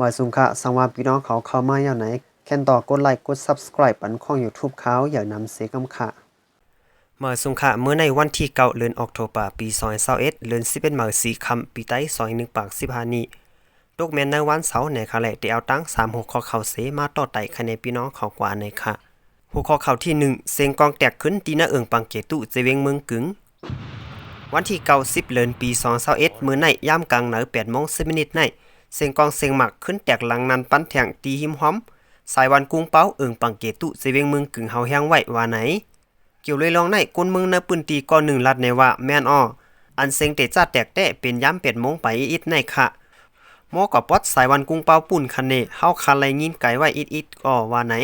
บ่อยสุงค่ะสังว่าพี่น้องเขาเข้ามาอย่างไหน แค่นต่อกดไลค์กด Subscribe ปันของ YouTube เขาอย่านำเสกำค่ะเมื่อสุงค่ะเมื่อในวันที่เก้าเดือนออกโทบาปี2021เอ็ดเดือน11เมื่อสีคำปีไต้21ปาก15นี้ลูกแมนในวันเสาร์ในค่ะแหละได้เอาตั้ง3หัวข้อเข้าเสมาต่อไต่คะแนนพี่น้องเขากว่าในค่ะ หัวข้อเข้าที่1เสียงกองแตกขึ้นตีหน้าเอิงปังเกตุเจเวงเมืองกึงวันที่90เดือนปี2021มื้อในย่ามกลางเหนือ8โมง10มินิตใน เสียงกองเสียงหมักขึ้นแตกหลังนันปั้นแทงตีหิมหอม สายวันกุ้งเป้าเอิงปังเกตุเจเวงเมืองกึ่งเฮาแฮงไหวว่าไหน เกี่ยวเลยลองในก้นเมืองในปืนตีก่อนหนึ่งลัดในว่าแม่นอ้ออันเซ็งเตจ้าแตกแต้เป็นย้ำเป็ดมงไปอิดในค่ะหมอกับปอดสายวันกุ้งเป้าปุ่นคันเนเฮาคันไรยินไก่ไว้อิดอิดก็ว่าไหน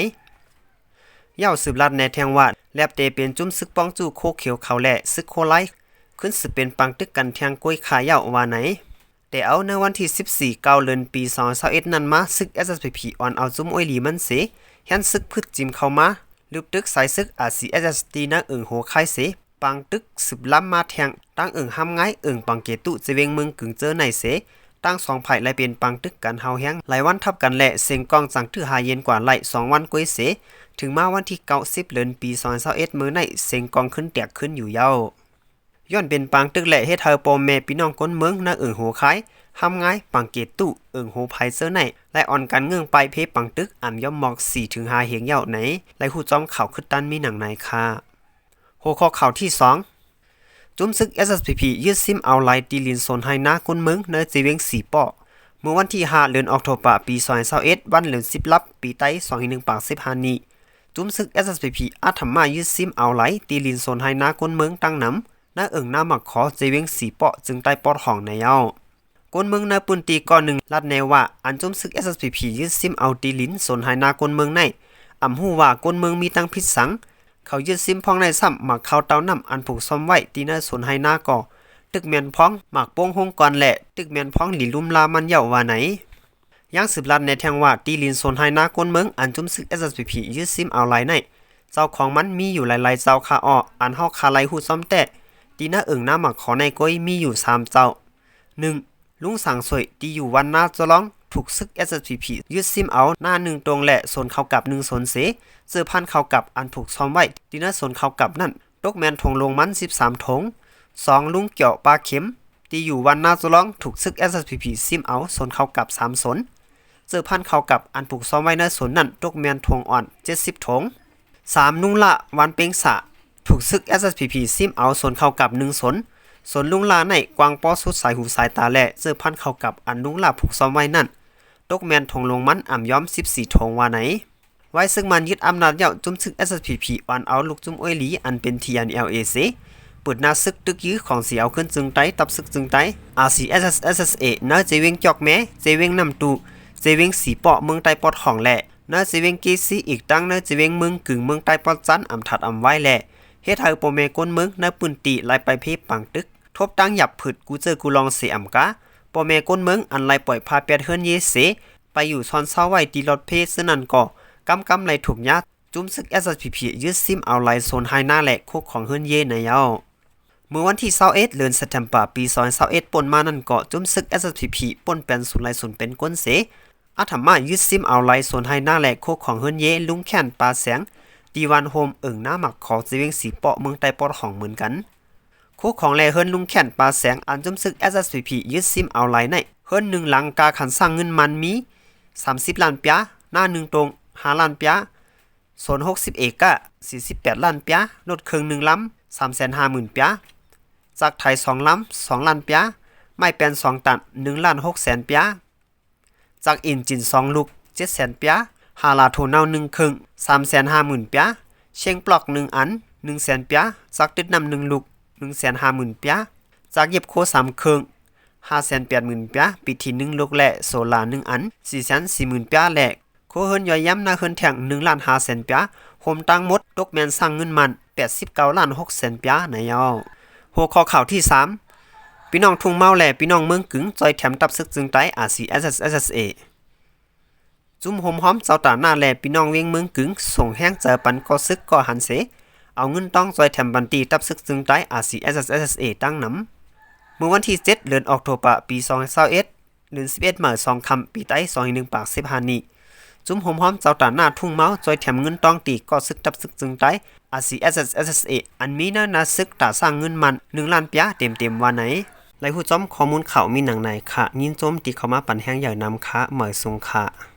เย้าสืบลัดในแทงว่าแลบเตเป็นจุ้มซึกป้องจู่โคเขียวเขาแหละซึกโคไลขึ้นสืบเป็นปังตึกกันแทงกล้วยขาเย้าว่าไหน แต่เอาในวันที่ 14เกาเดือนปี2021นั้นมาซึก SSPP ออนเอาจุ้มอ้อยหลีมันเสแฮนซึกพืชจิมเข้ามาลืบตึกสายซึกอาซีเอสตีนักเอิงโหไคเสปังตึกสืบล้ำมาแทงตั้งเอิงห้ำไงเอิงปังเกตุจะเวงเมืองกึ่งเจอในเสตั้งสองไผ่ไล่เป็นปังตึกกันเฮาแฮงหลายวันทับกันแหละเสียงกองจังถือหาเย็นกว่าไล่สองวันกวยเสถึงมาวันที่เก้าสิบเดือนปี2021มื้อในเสียงกองขึ้นแตกขึ้นอยู่เย้า ย้อนเป็นปังตึกแหละเฮ็ดเฮาปอมแม่พี่น้องคนเมืองนักเอิงโหคายห้ำไงปังเกตุเอิงโหไผเซอร์ในและอ่อนกันเงื่องไปเพปังตึกอ่ำย่อมหมอก4ถึง5เหียงเหย่าไหนไล่ฮู้จอมข่าขึ้นตันมีหนังในค่ะหัวข้อข่าวที่ 2จุ้มซึก SSPP ยืดซิมเอาไลตีลินโซนไฮนากุนเมืองในจีเวงสีปอเมื่อวันที่5เดือนออกโทบาปี2021วันเหลือน10ลับ ปีไต้21ปาก15นี้จุ้มซึก SSPP อาธรรมายืดซิมเอาไลตีลินโซนไฮนากุนเมืองตั้งนำ น้าเอิงหน้าหมักขอจีเวงสีเปอจึงใต้ปอดห้องในเย้ากวนเมืองนาปุนตีก่อนหนึ่งลัดแนวว่าอันจุมซึก SSPP ยึดซิมเอาตีลินสนหายนากวนเมืองในอำหูว่ากวนเมืองมีตั้งพิษสัง เขายึดซิมพ้องในซ้ำหมักเขาเตาน้ำอันผูกซ่อมไว้ตีหน้าสนหายนาก่อตึกเมียนพ้องหมักโป้งหงก่อนแหละ ตึกเมียนพ้องหลีลุ่มลามันเย่าว่าไหนยังสืบลัดในแทงว่าตีลินสนหายนากวนเมืองอันจุมซึก SSPP ยึดซิมเอาไลในเจ้าของมันมีอยู่หลายๆเจ้าคาอออันเฮาคาไลหูซ่อมแต่ ตีหน้าเอิงหน้าหมักขอในก้อยมีอยู่สามเจ้าหนึ่งลุงสังสวยที่อยู่วันหน้าจะร้องถูกซึก SSPP ยึดซิมเอาหน้าหนึ่งตรงแหละสนเข้ากับหนึ่งสนเสเสื้อพันเข้ากับอันผูกซ้อมไว้ที่หน้าสนเข้ากับนั่นตกแมนทงลงมัน13ถงสองลุงเกี่ยวปลาเข็มที่อยู่วันหน้าจะร้องถูกซึก SSPP ซิมเอาสนเข้ากับ3สนเสื้อพันเข้ากับอันผูกซ้อมไว้ในสนนั่นตกแมนทงอ่อน70ถงสามนุ่งละวันเป็งสะ ถูกซึก SSPP ซิมเอาสนเข้ากับหนึ่งสนสนลุงลาในกวางป้อสุดสายหูสายตาแหละเสื้อพันเข้ากับอันลุงลาผูกซ้อมไว้นั่นตกแมนทงลงมันอ่ำย้อม 14ทงว่าไหน ไว้ซึ่งมันยึดอำนาจเย่าจุ้มซึก SSPP วันเอาลูกจุ้มอ้อยหลีอันเป็น TNLAC เปิดหน้าซึกตึกยื้อของเสียเอาขึ้นจึงไตตับซึกจึงไต RCSS SSA เนื้อเจเวงจอกแม้เจเวงนำตูเจเวงสีเปาะเมืองใต้ปอดของแหละเนื้อเจเวงเกซีอีกตั้งเนื้อเจเวงเมืองกึ่งเมืองใต้ปอดจันอ่ำถัดอ่ำไว้แหละ เฮ็ดให้โปเมก้นเมืองเนื้อปืนตีไล่ไปเพปังตึก ทบตั้งหยับผึดกูเจอกูลองเสียมกะปอแม่ก้นเมืองอันไลปล่อยพาเปียดเฮือนเยเสไปอยู่ซอนเศร้าไว้ตีรถเพศนั่นก็กำกำไลถูกยัดจุ้มซึก SSPP ยึดซิมเอาไลโซนไฮหน้าแหละคุกของเฮือนเยในเย้าเมื่อวันที่21เดือนสิงหาคมปี2021ป่นมานั่นก็จุ้มซึก SSPP ป่นเป็นศูนย์ไลศูนย์เป็นก้นเสอาธรรมายึดซิมเอาไลโซนไฮหน้าแหละคุกของเฮือนเยลุงแค้นปลาแสง ดีวันโฮมเอิงหน้าหมักของจีเวงสีเปาะเมืองใต้ปอดของเหมือนกัน คู่ของแลเฮิรนลุงแข่นปลาแสงอันจมซึก SSPP ยึดซิมเอาไลในเฮิรนหนึ่งหลังกาขันสร้างเงินมันมี 30 ล้านปยหน้าหนึ่งตรง5ล้านปยโซน60 เอกะ48 ล้านปยลดเครื่องหนึ่งลำ350,000ปยจากไทย2ลำ2ล้านปยไม่เป็น2ตัน1ล้าน6แสนปยจากอินจิน2ลูก7แสนปย หาลาโทนาวหนึ่งครึ่งสามแสนห้าหมื่นเปียเชียงปลอกหนึ่งอันหนึ่งแสนเปียสักติดนำหนึ่งลูกหนึ่งแสนห้าหมื่นเปียจากเย็บโคสามครึ่งห้าแสนแปดหมื่นเปียปีที่หนึ่งลูกแหละโซลาหนึ่งอันสี่แสนสี่หมื่นเปียแหลกโคเฮินย่อยย้ำนาเฮินแทงหนึ่งล้านห้าแสนเปียโฮมตั้งมดตกแมนสร้างเงินมันแปดสิบเก้าล้านหกแสนเปียนายเอาหัวข้อข่าวที่สามพี่น้องทุ่งเมาแหล่พี่น้องเมืองกึ๋งจอยแถมตับซึกจึงไตอาซีสเอสเอสเอ จุ่มหมหอมเจ้าตาหน้าแลพี่น้องเวียงเมืองกึ๋งส่งแห้งเจอปันก็ซึกก็หันเส เอาเงินต้องซอยแถมบันตีตับซึกจึงไต้ RCSSSA ตั้งน้ำเมื่อวันที่7เดือนออกโทบะปี2021เดือน11เหมาสองคำปีใต้ซอย1ปาก15นี้จุ้มหอมหอมเจ้าตาหน้าทุ่งเมาจอยแถมเงินต้องตีก็ซึกตับซึกจึงไตอาซี SSSA อันมีเนอนาซึกตาสร้างเงินมัน1ล้านปยาเต็มว่าไหนไลผู้จอมข้อมูลข่าวมีหนังไหนค่ะ ยินจมตีเข้ามาปั่นแห้งอย่นำค่ะเหมยสุงค่ะ